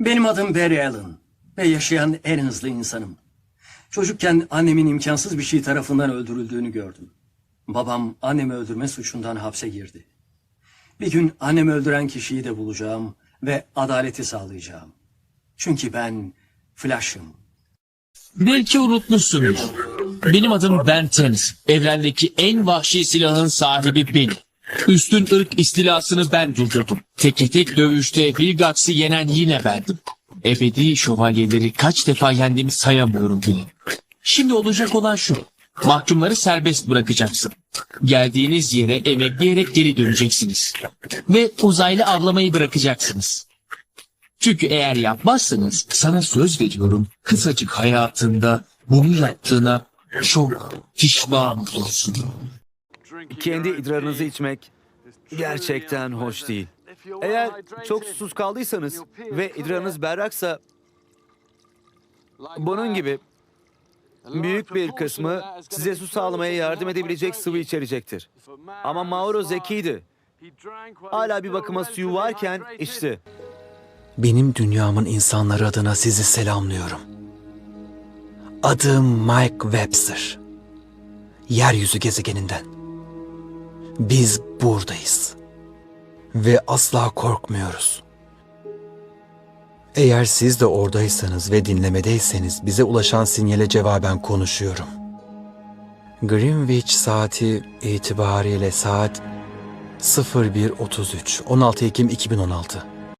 Benim adım Barry Allen ve yaşayan en hızlı insanım. Çocukken annemin imkansız bir şey tarafından öldürüldüğünü gördüm. Babam annemi öldürme suçundan hapse girdi. Bir gün annemi öldüren kişiyi de bulacağım ve adaleti sağlayacağım. Çünkü ben Flash'ım. Belki unutmuşsunuz. Benim adım Ben Tennis. Evrendeki en vahşi silahın sahibi benim. Üstün ırk istilasını ben durdurdum. Teke tek dövüşte Vilgax'ı yenen yine bendim. Ebedi şövalyeleri kaç defa yendiğimi sayamıyorum bile. Şimdi olacak olan şu. Mahkumları serbest bırakacaksın. Geldiğiniz yere emekleyerek geri döneceksiniz. Ve uzaylı avlamayı bırakacaksınız. Çünkü eğer yapmazsanız sana söz veriyorum kısacık hayatında bunu yaptığına çok pişman olursun. Kendi idrarınızı içmek gerçekten hoş değil. Eğer çok susuz kaldıysanız ve idrarınız berraksa bunun gibi büyük bir kısmı size su sağlamaya yardım edebilecek sıvı içerecektir. Ama Mauro zekiydi. Hala bir bakıma suyu varken içti. Benim dünyamın insanları adına sizi selamlıyorum. Adım Mike Webster. Yeryüzü gezegeninden. Biz buradayız. Ve asla korkmuyoruz. Eğer siz de oradaysanız ve dinlemedeyseniz bize ulaşan sinyale cevaben konuşuyorum. Greenwich saati itibariyle saat 01.33 16 Ekim 2016